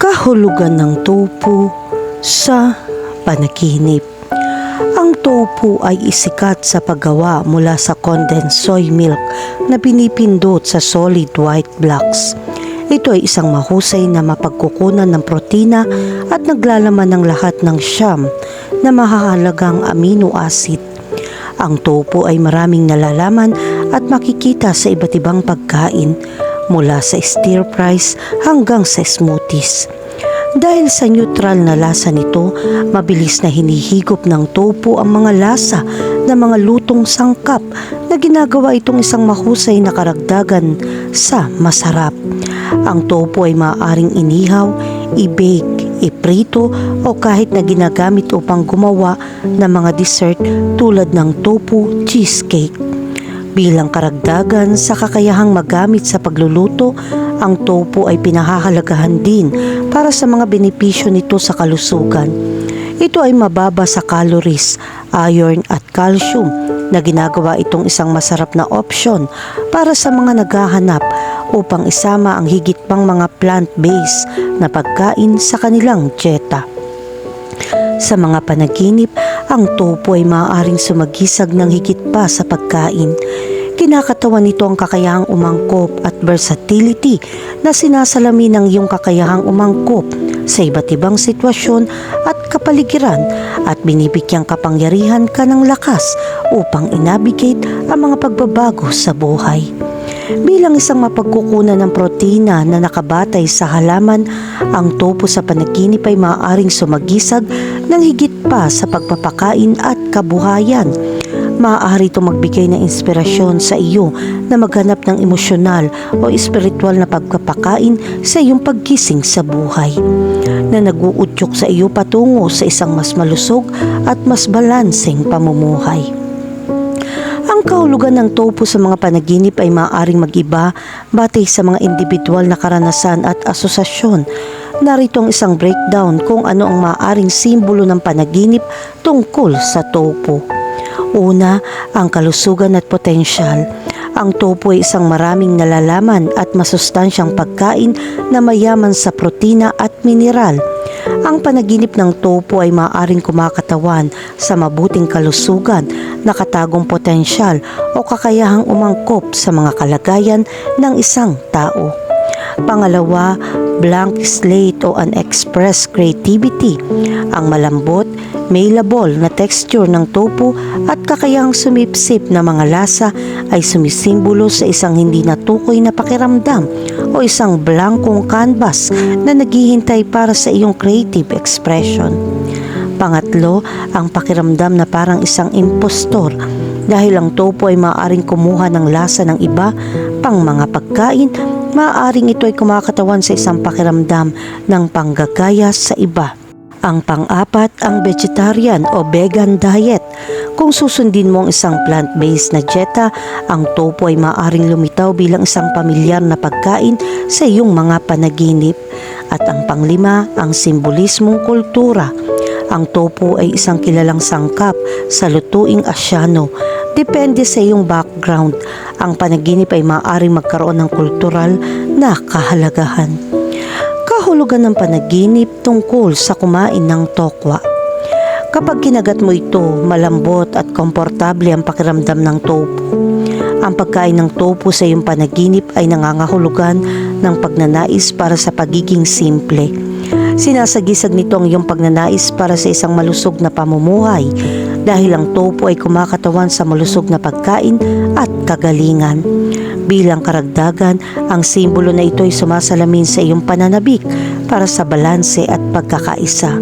kahulugan ng tofu sa panaginip. Ang tofu ay isikat sa paggawa mula sa condensed soy milk na pinipindot sa solid white blocks. Ito ay isang mahusay na mapagkukunan ng protina at naglalaman ng lahat ng siyam na mahahalagang amino acid. Ang tofu ay maraming nalalaman at makikita sa iba't ibang pagkain mula sa stir fries hanggang sa smoothies. Dahil sa neutral na lasa nito, mabilis na hinihigop ng tofu ang mga lasa ng mga lutong sangkap na ginagawa itong isang mahusay na karagdagan sa masarap. Ang tofu ay maaaring inihaw, i-bake, iprito o kahit na ginagamit upang gumawa ng mga dessert tulad ng tofu cheesecake. Bilang karagdagan sa kakayahang magamit sa pagluluto, ang tofu ay pinahahalagahan din para sa mga benepisyo nito sa kalusugan. Ito ay mababa sa calories, iron at calcium na ginagawa itong isang masarap na option para sa mga naghahanap upang isama ang higit pang mga plant-based na pagkain sa kanilang dieta. Sa mga panaginip, ang tofu ay maaaring sumagisag ng higit pa sa pagkain. Kinakatawan nito ang kakayahang umangkop at versatility na sinasalamin ng iyong kakayahang umangkop sa iba't ibang sitwasyon at kapaligiran at binibigyang kapangyarihan ka ng lakas upang inabigate ang mga pagbabago sa buhay. Bilang isang mapagkukunan ng protina na nakabatay sa halaman, ang tofu sa panaginip ay maaaring sumagisag ng higit pa sa pagpapakain at kabuhayan. Maaari itong magbigay ng inspirasyon sa iyo na maghanap ng emosyonal o espiritual na pagpapakain sa iyong pagkising sa buhay na naguudyok sa iyo patungo sa isang mas malusog at mas balanseng pamumuhay. Ang kahulugan ng tofu sa mga panaginip ay maaaring mag-iba batay sa mga individual na karanasan at asosasyon. Narito ang isang breakdown kung ano ang maaaring simbolo ng panaginip tungkol sa tofu. Una, ang kalusugan at potensyal. Ang tofu ay isang maraming nalalaman at masustansyang pagkain na mayaman sa protina at mineral. Ang panaginip ng tofu ay maaaring kumakatawan sa mabuting kalusugan, nakatagong potensyal o kakayahang umangkop sa mga kalagayan ng isang tao. Pangalawa, blank slate o unexpressed creativity. Ang malambot, malleable na texture ng tofu at kakayahang sumipsip na mga lasa ay sumisimbolo sa isang hindi natukoy na pakiramdam o isang blankong canvas na naghihintay para sa iyong creative expression. Pangatlo, ang pakiramdam na parang isang impostor dahil ang tofu ay maaaring kumuha ng lasa ng iba pang mga pagkain, maaaring ito ay kumakatawan sa isang pakiramdam ng panggagaya sa iba. Ang pang-apat, ang vegetarian o vegan diet. Kung susundin mo ang isang plant-based na dieta, ang tofu ay maaaring lumitaw bilang isang pamilyar na pagkain sa iyong mga panaginip. At ang panglima, ang simbolismong kultura. Ang tofu ay isang kilalang sangkap sa lutuing asyano. Depende sa iyong background, ang panaginip ay maaaring magkaroon ng kultural na kahalagahan. Kahulugan ng panaginip tungkol sa kumain ng tokwa. Kapag kinagat mo ito, malambot at komportable ang pakiramdam ng tofu. Ang pagkain ng tofu sa iyong panaginip ay nangangahulugan ng pagnanais para sa pagiging simple. Sinasagisag nito ang iyong pagnanais para sa isang malusog na pamumuhay dahil ang tofu ay kumakatawan sa malusog na pagkain at kagalingan. Bilang karagdagan, ang simbolo na ito ay sumasalamin sa iyong pananabik para sa balanse at pagkakaisa.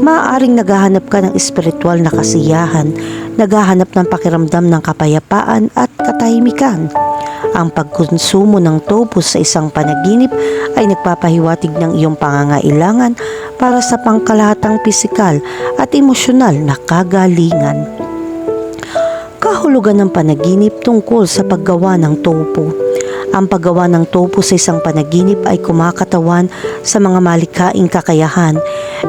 Maaaring naghahanap ka ng espiritual na kasiyahan, naghahanap ng pakiramdam ng kapayapaan at katahimikan. Ang pagkonsumo ng tofu sa isang panaginip ay nagpapahiwatig ng iyong pangangailangan para sa pangkalahatang pisikal at emosyonal na kagalingan. Kahulugan ng panaginip tungkol sa paggawa ng tofu. Ang paggawa ng tofu sa isang panaginip ay kumakatawan sa mga malikaing kakayahan.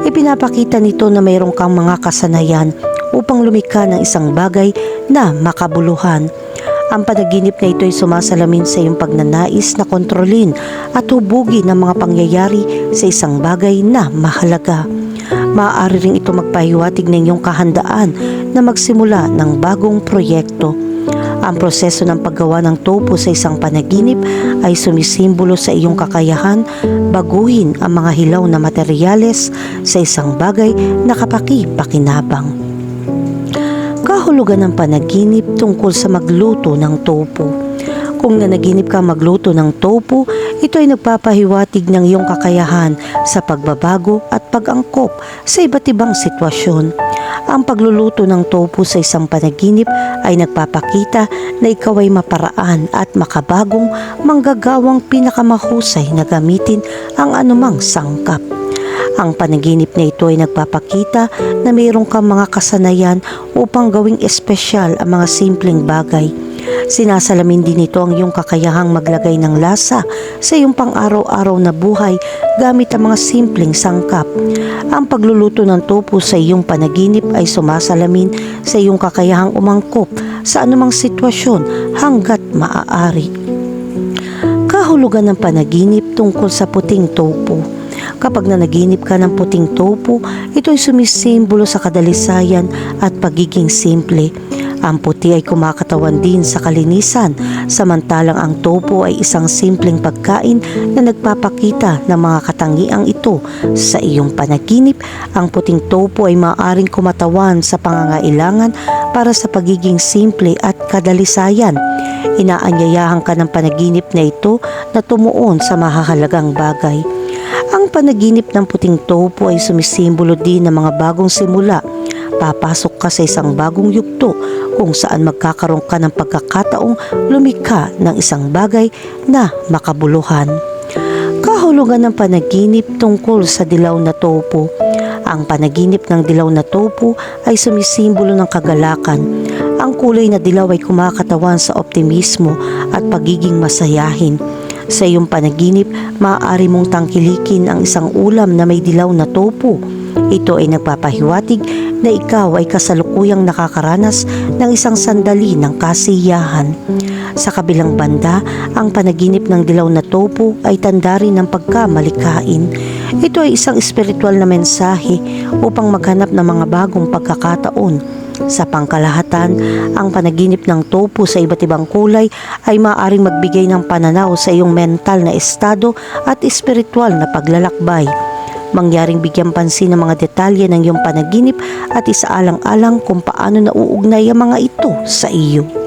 Ipinapakita nito na mayroon kang mga kasanayan upang lumikha ng isang bagay na makabuluhan. Ang panaginip na ito ay sumasalamin sa iyong pagnanais na kontrolin at hubugin ang mga pangyayari sa isang bagay na mahalaga. Maaari rin ito magpahiwatig ng iyong kahandaan na magsimula ng bagong proyekto. Ang proseso ng paggawa ng topo sa isang panaginip ay sumisimbolo sa iyong kakayahan baguhin ang mga hilaw na materyales sa isang bagay na kapaki-pakinabang. Kahulugan ng panaginip tungkol sa magluto ng topo. Kung nanaginip ka magluto ng topo, ito ay nagpapahiwatig ng iyong kakayahan sa pagbabago at pag-angkop sa iba't ibang sitwasyon. Ang pagluluto ng tofu sa isang panaginip ay nagpapakita na ikaw ay maparaan at makabagong manggagawang pinakamahusay na gamitin ang anumang sangkap. Ang panaginip na ito ay nagpapakita na mayroon kang mga kasanayan upang gawing espesyal ang mga simpleng bagay. Sinasalamin din ito ang iyong kakayahang maglagay ng lasa sa iyong pang-araw-araw na buhay gamit ang mga simpleng sangkap. Ang pagluluto ng tofu sa iyong panaginip ay sumasalamin sa iyong kakayahang umangkop sa anumang sitwasyon hanggat maaari. Kahulugan ng panaginip tungkol sa puting tofu. Kapag nanaginip ka ng puting tofu, ito ay sumisimbolo sa kadalisayan at pagiging simple. Ang puti ay kumakatawan din sa kalinisan, samantalang ang tofu ay isang simpleng pagkain na nagpapakita ng mga katangiang ito. Sa iyong panaginip, ang puting tofu ay maaaring kumatawan sa pangangailangan para sa pagiging simple at kadalisayan. Inaanyayahan ka ng panaginip na ito na tumuon sa mahahalagang bagay. Ang panaginip ng puting tofu ay sumisimbolo din ng mga bagong simula. Papasok ka sa isang bagong yugto kung saan magkakaroon ka ng pagkakataong lumikha ng isang bagay na makabuluhan. Kahulugan ng panaginip tungkol sa dilaw na tofu. Ang panaginip ng dilaw na tofu ay sumisimbolo ng kagalakan. Ang kulay na dilaw ay kumakatawan sa optimismo at pagiging masayahin. Sa iyong panaginip, maaari mong tangkilikin ang isang ulam na may dilaw na tofu. Ito ay nagpapahiwatig na ikaw ay kasalukuyang nakakaranas ng isang sandali ng kasiyahan. Sa kabilang banda, ang panaginip ng dilaw na tofu ay tanda rin ng pagkamalikain. Ito ay isang espiritual na mensahe upang maghanap ng mga bagong pagkakataon. Sa pangkalahatan, ang panaginip ng tofu sa iba't ibang kulay ay maaaring magbigay ng pananaw sa iyong mental na estado at espiritual na paglalakbay. Mangyaring bigyan pansin ng mga detalye ng iyong panaginip at isaalang-alang kung paano nauugnay ang mga ito sa iyo.